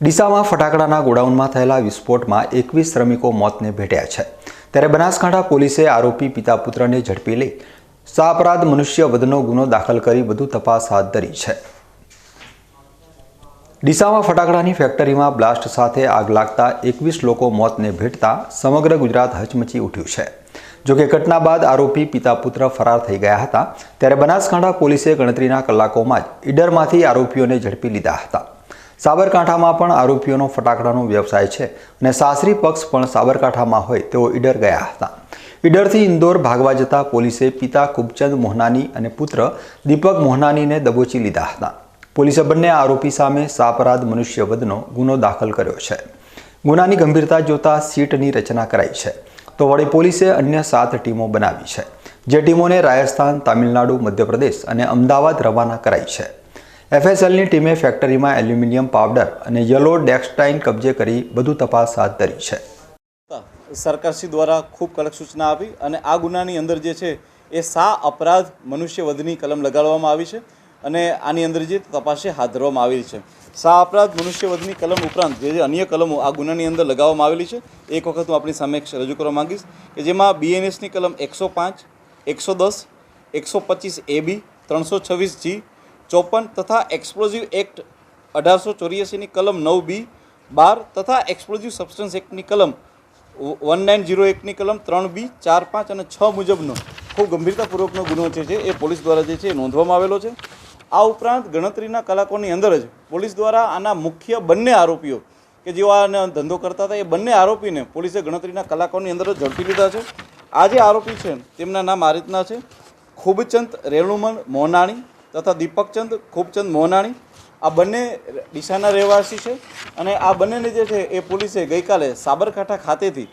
ડીસામાં ફટાકડાના ગોડાઉનમાં થયેલા વિસ્ફોટમાં એકવીસ શ્રમિકો મોતને ભેટ્યા છે. ત્યારે બનાસકાંઠા પોલીસે આરોપી પિતા પુત્રને ઝડપી લઈ સાપરાધ મનુષ્ય વધનો ગુનો દાખલ કરી વધુ તપાસ હાથ ધરી છે. ડીસામાં ફટાકડાની ફેક્ટરીમાં બ્લાસ્ટ સાથે આગ લાગતા એકવીસ લોકો મોતને ભેટતા સમગ્ર ગુજરાત હચમચી ઉઠ્યું છે. જોકે ઘટના બાદ આરોપી પિતા પુત્ર ફરાર થઈ ગયા હતા. ત્યારે બનાસકાંઠા પોલીસે ગણતરીના કલાકોમાં જ ઈડરમાંથી આરોપીઓને ઝડપી લીધા હતા. સાબરકાંઠામાં પણ આરોપીઓનો ફટાકડાનો વ્યવસાય છે અને સાસરી પક્ષ પણ સાબરકાંઠામાં હોય તેઓ ઈડર ગયા હતા. ઈડરથી ઇન્દોર ભાગવા જતા પોલીસે પિતા કુબચંદ મોહનાની અને પુત્ર દીપક મોહનાનીને દબોચી લીધા હતા. પોલીસે બંને આરોપી સામે સાપરાધ મનુષ્યવધનો ગુનો દાખલ કર્યો છે. ગુનાની ગંભીરતા જોતા સીટની રચના કરાઈ છે. તો વળી પોલીસે અન્ય સાત ટીમો બનાવી છે. જે ટીમોને રાજસ્થાન, તામિલનાડુ, મધ્યપ્રદેશ અને અમદાવાદ રવાના કરાઈ છે. એફએસએલની ટીમે ફેક્ટરીમાં એલ્યુમિનિયમ પાવડર અને યલો ડેક્સટાઇન કબજે કરી વધુ તપાસ હાથ ધરી છે. સરકારશ્રી દ્વારા ખૂબ કડક સૂચના આપી અને આ ગુનાની અંદર જે છે એ સા અપરાધ મનુષ્ય વધની કલમ લગાડવામાં આવી છે અને આની અંદર જે તપાસે હાથ ધરવામાં આવેલી છે. સા અપરાધ મનુષ્ય વધની કલમ ઉપરાંત જે જે અન્ય કલમો આ ગુનાની અંદર લગાવવામાં આવેલી છે, એક વખત હું આપણી સામે રજૂ કરવા માંગીશ કે જેમાં બીએનએસની કલમ એકસો પાંચ, એકસો દસ, એકસો પચીસ એ બી ત્રણસો છવ્વીસ જી ચોપન તથા એક્સપ્લોઝિવ એક્ટ અઢારસો ચોર્યાસીની કલમ નવ બી, બાર તથા એક્સપ્લોઝિવ સબસ્ટન્સ એક્ટની કલમ વન નાઇન જીરો એકની કલમ ત્રણ બી, ચાર પાંચ અને છ મુજબનો ખૂબ ગંભીરતાપૂર્વકનો ગુનો છે જે એ પોલીસ દ્વારા જે છે એ નોંધવામાં આવેલો છે. આ ઉપરાંત ગણતરીના કલાકોની અંદર જ પોલીસ દ્વારા આના મુખ્ય બંને આરોપીઓ કે જેઓ આનો ધંધો કરતા હતા એ બંને આરોપીને પોલીસે ગણતરીના કલાકોની અંદર ઝડપી લીધા છે. આ જે આરોપી છે તેમના નામ આ રીતના છે. ખૂબચંદ રેણુમન મોનાણી તથા દીપકચંદ, ખૂબચંદ મોહનાણી આ બંને ડીસાના રહેવાસી છે અને આ બંનેને જે છે એ પોલીસે ગઈકાલે સાબરકાંઠા ખાતેથી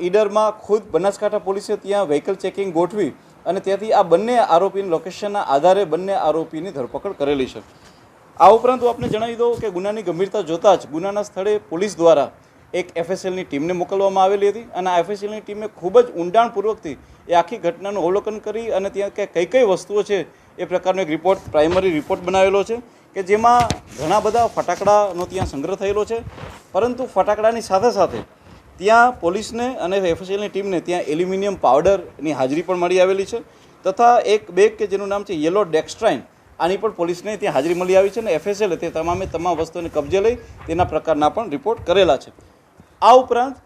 ઈડરમાં ખુદ બનાસકાંઠા પોલીસે ત્યાં વ્હીકલ ચેકિંગ ગોઠવી અને ત્યાંથી આ બંને આરોપીની લોકેશનના આધારે બંને આરોપીની ધરપકડ કરેલી છે. આ ઉપરાંત હું આપને જણાવી દઉં કે ગુનાની ગંભીરતા જોતાં જ ગુનાના સ્થળે પોલીસ દ્વારા એક એફએસએલની ટીમને મોકલવામાં આવેલી હતી અને આ એફએસએલની ટીમે ખૂબ જ ઊંડાણપૂર્વકથી એ આખી ઘટનાનું અવલોકન કરી અને ત્યાં કે કઈ કઈ વસ્તુઓ છે એ પ્રકારનો એક રિપોર્ટ પ્રાઇમરી રિપોર્ટ બનાવેલો છે કે જેમાં ઘણા બધા ફટાકડાનો ત્યાં સંગ્રહ થયેલો છે. પરંતુ ફટાકડાની સાથે સાથે ત્યાં પોલીસને અને એફએસએલની ટીમને ત્યાં એલ્યુમિનિયમ પાવડરની હાજરી પણ મળી આવેલી છે તથા એક બેગ કે જેનું નામ છે યલો ડેક્સ્ટ્રાઇન આની પણ પોલીસને ત્યાં હાજરી મળી આવી છે અને એફએસએલે તે તમામે તમામ વસ્તુઓને કબજે લઈ તેના પ્રકારના પણ રિપોર્ટ કરેલા છે. આ ઉપરાંત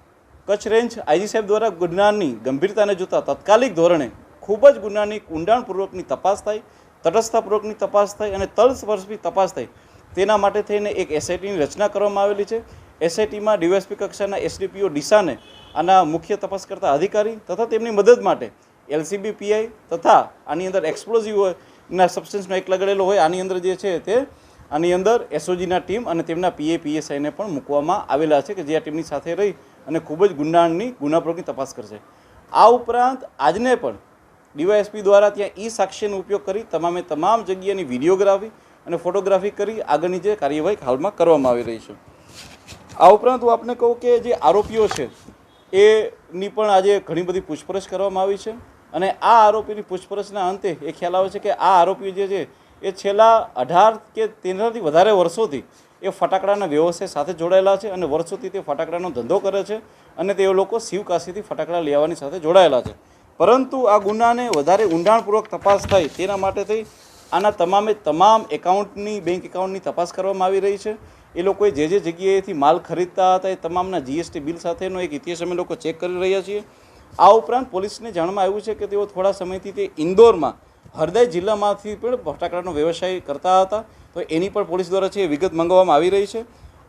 કચ્છ રેન્જ આઈજી સાહેબ દ્વારા ગુનાની ગંભીરતાને જોતા તાત્કાલિક ધોરણે ખૂબ જ ગુનાની ઊંડાણપૂર્વકની તપાસ થાય તટસ્થતાપૂર્વકની તપાસ થાય અને તલસ્પર્શી તપાસ થાય તેના માટે થઈને એક એસઆઈટીની રચના કરવામાં આવેલી છે. એસઆઈટીમાં ડીવાયસપી કક્ષાના એસડીપીઓ ડીસાને આના મુખ્ય તપાસ કરતા અધિકારી તથા તેમની મદદ માટે એલસીબી પીઆઈ તથા આની અંદર એક્સપ્લોઝિવ ના સબસ્ટન્સનો એક લગાડેલો હોય, આની અંદર જે છે તે આની અંદર એસઓજીના ટીમ અને તેમના પીએ પીએસઆઈને પણ મૂકવામાં આવેલા છે કે જે આ ટીમની સાથે રહી અને ખૂબ જ ગુંડાણની ગુનાપ્રોગની તપાસ કરશે. આ ઉપરાંત આજને પણ ડીવાયએસપી દ્વારા ત્યાં ઈ સાક્ષ્યનો ઉપયોગ કરી તમામે તમામ જગ્યાની વિડીયોગ્રાફી અને ફોટોગ્રાફી કરી આગળની જે કાર્યવાહી હાલમાં કરવામાં આવી રહી છે. આ ઉપરાંત હું આપને કહું કે જે આરોપીઓ છે, એની પણ આજે ઘણી બધી પૂછપરછ કરવામાં આવી છે અને આ આરોપીની પૂછપરછના અંતે એ ખ્યાલ આવે છે કે આ આરોપીઓ જે છે એ છેલ્લા અઢાર કે તેનાથી વધારે વર્ષોથી એ ફટાકડાના વ્યવસાય સાથે જોડાયેલા છે અને વર્ષોથી તે ફટાકડાનો ધંધો કરે છે અને તે લોકો શિવકાશીથી ફટાકડા લેવાની સાથે જોડાયેલા છે. પરંતુ આ ગુનાને વધારે ઊંડાણપૂર્વક તપાસ થાય તેના માટે થઈ આના તમામે તમામ એકાઉન્ટની, બેંક એકાઉન્ટની તપાસ કરવામાં આવી રહી છે. એ લોકોએ જે જે જગ્યાએથી માલ ખરીદતા હતા એ તમામના જીએસટી બિલ સાથેનો એક ઇતિહાસ અમે લોકો ચેક કરી રહ્યા છીએ. આ ઉપરાંત પોલીસને જાણવામાં આવ્યું છે કે તેઓ થોડા સમયથી તે ઇન્દોરમાં હરદય જિલ્લામાંથી પણ ફટાકડાનો વ્યવસાય કરતા હતા. તો એની પણ પોલીસ દ્વારા છે એ વિગત મંગાવવામાં આવી રહી છે.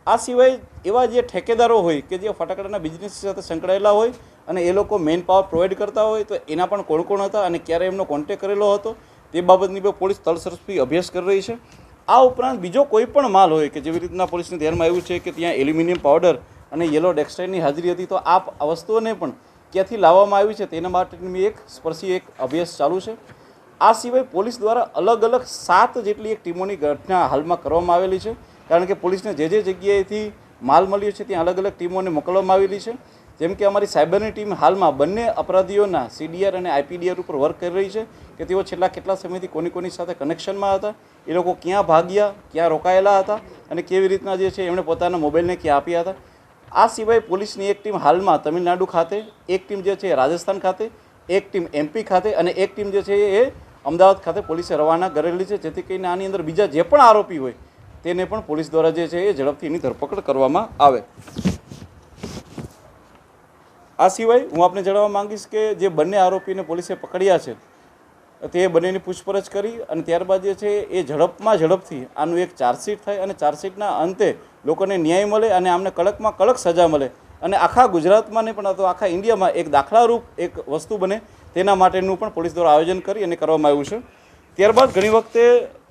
આ સિવાય એવા જે ઠેકેદારો હોય કે જે ફટાકડાના બિઝનેસ સાથે સંકળાયેલા હોય અને એ લોકો મેન પાવર પ્રોવાઈડ કરતા હોય, તો એના પણ કોણ કોણ હતા અને ક્યારે એમનો કોન્ટેક કરેલો હતો, તે બાબતની પણ પોલીસ તળસરસથી અભ્યાસ કરી રહી છે. આ ઉપરાંત બીજો કોઈ પણ માલ હોય કે જેવી રીતના પોલીસને ધ્યાનમાં આવ્યું છે કે ત્યાં એલ્યુમિનિયમ પાવડર અને યલો ડેક્સટાઇનની હાજરી હતી, તો આ વસ્તુઓને પણ ક્યાંથી લાવવામાં આવી છે તેના માટેની એક સ્પર્શી એક અભ્યાસ ચાલુ છે. આ સિવાય પોલીસ દ્વારા અલગ અલગ સાત જેટલી એક ટીમોની ઘટના હાલમાં કરવામાં આવેલી છે. કારણ કે પોલીસને જે જે જગ્યાએથી માલ મળ્યો છે, ત્યાં અલગ અલગ ટીમોને મોકલવામાં આવેલી છે. જેમ કે અમારી સાયબરની ટીમ હાલમાં બંને અપરાધીઓના સીડીઆર અને આઈપીડીઆર ઉપર વર્ક કરી રહી છે કે તેઓ છેલ્લા કેટલા સમયથી કોની કોની સાથે કનેક્શનમાં હતા, એ લોકો ક્યાં ભાગ્યા, ક્યાં રોકાયેલા હતા અને કેવી રીતના જે છે એમણે પોતાના મોબાઈલને ક્યાં આપ્યા હતા. આ સિવાય પોલીસની એક ટીમ હાલમાં તમિલનાડુ ખાતે, એક ટીમ જે છે રાજસ્થાન ખાતે એક ટીમ એમપી ખાતે અને એક ટીમ જે છે એ અમદાવાદ ખાતે પોલીસે રવાના કરેલી છે. જેથી કરીને આની અંદર બીજા જે પણ આરોપી હોય, તેને પણ પોલીસ દ્વારા જે છે એ ઝડપથી એની ધરપકડ કરવામાં આવે. આ સિવાય હું આપને જણાવવા માંગીશ કે જે બંને આરોપીને પોલીસે પકડ્યા છે, તે બંનેની પૂછપરછ કરી અને ત્યારબાદ જે છે એ ઝડપમાં ઝડપથી આનું એક ચાર્જશીટ થાય અને ચાર્જશીટના અંતે લોકોને ન્યાય મળે અને આમને કડકમાં કડક સજા મળે અને આખા ગુજરાતમાં ને પણ, અથવા આખા ઇન્ડિયામાં એક દાખલારૂપ એક વસ્તુ બને, તેના માટેનું પણ પોલીસ દ્વારા આયોજન કરી અને કરવામાં આવ્યું છે. ત્યારબાદ ઘણી વખતે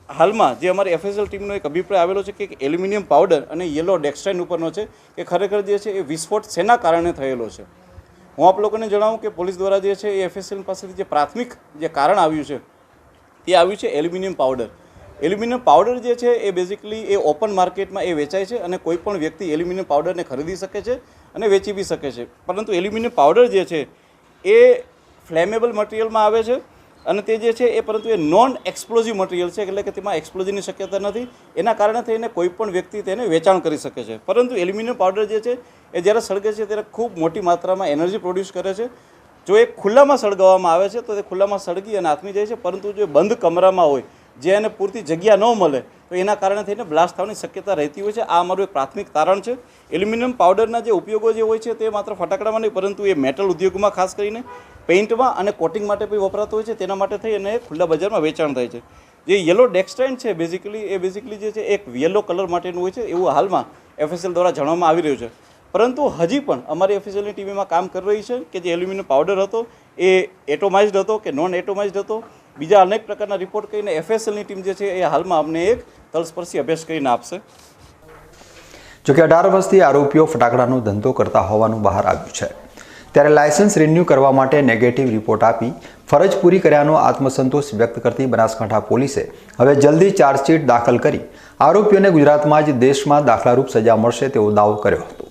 હાલમાં જે અમારી એફએસએલ ટીમનો એક અભિપ્રાય આવેલો છે કે એલ્યુમિનિયમ પાવડર અને યલો ડેક્સટાઇન ઉપરનો છે, કે ખરેખર જે છે એ વિસ્ફોટ શેના કારણે થયેલો છે? હું આપ લોકોને જણાવું કે પોલીસ દ્વારા જે છે એ એફએસએલ પાસેથી જે પ્રાથમિક જે કારણ આવ્યું છે, તે આવ્યું છે એલ્યુમિનિયમ પાવડર. એલ્યુમિનિયમ પાવડર જે છે એ બેઝિકલી એ ઓપન માર્કેટમાં એ વેચાય છે અને કોઈ પણ વ્યક્તિ એલ્યુમિનિયમ પાવડરને ખરીદી શકે છે અને વેચી બી શકે છે. પરંતુ એલ્યુમિનિયમ પાવડર જે છે એ ફ્લેમેબલ મટીરિયલમાં આવે છે અને તે જે છે એ પરંતુ એ નોન એક્સપ્લોઝિવ મટીરિયલ છે, એટલે કે તેમાં એક્સપ્લોઝિવની શક્યતા નથી. એના કારણે થઈને કોઈ પણ વ્યક્તિ તેને વેચાણ કરી શકે છે. પરંતુ એલ્યુમિનિયમ પાવડર જે છે એ જ્યારે સળગે છે ત્યારે ખૂબ મોટી માત્રામાં એનર્જી પ્રોડ્યુસ કરે છે. જો એ ખુલ્લામાં સળગાવવામાં આવે છે તો તે ખુલ્લામાં સળગી અને આથમી જાય છે. પરંતુ જો બંધ કમરામાં હોય જે એને પૂરતી જગ્યા ન મળે, તો એના કારણે થઈને બ્લાસ્ટ થવાની શક્યતા રહેતી હોય છે. આ અમારું એક પ્રાથમિક તારણ છે. એલ્યુમિનિયમ પાવડરના જે ઉપયોગો જે હોય છે તે માત્ર ફટાકડામાં નહીં, પરંતુ એ મેટલ ઉદ્યોગમાં ખાસ કરીને પેઇન્ટમાં અને કોટિંગ માટે પણ વપરાતો હોય છે. તેના માટે થઈ અને ખુલ્લા બજારમાં વેચાણ થાય છે. જે યલો ડેક્સ્ટાઇન છે બેઝિકલી એ બેઝિકલી જે છે એક યલો કલર માટેનું હોય છે, એવું હાલમાં એફએસએલ દ્વારા જાણવામાં આવી રહ્યું છે. પરંતુ હજી પણ અમારી એફએસએલની ટીવીમાં કામ કરી રહી છે કે જે એલ્યુમિનિયમ પાવડર હતો, એ એટોમાઇઝડ હતો કે નોન એટોમાઇઝડ હતો બીજા અનેક પ્રકારના રિપોર્ટ કરીને એફએસએલની ટીમ જે છે એ હાલમાં અમને એક તલસ્પર્શી અભ્યાસ કરીને આપશે. જોકે અઢાર વર્ષથી આરોપીઓ ફટાકડાનો ધંધો કરતા હોવાનું બહાર આવ્યું છે. ત્યારે લાયસન્સ રિન્યૂ કરવા માટે નેગેટિવ રિપોર્ટ આપી ફરજ પૂરી કર્યાનો આત્મસંતોષ વ્યક્ત કરતી બનાસકાંઠા પોલીસે હવે જલ્દી ચાર્જશીટ દાખલ કરી આરોપીઓને ગુજરાતમાં જ દેશમાં દાખલારૂપ સજા મળશે તેવો દાવો કર્યો હતો.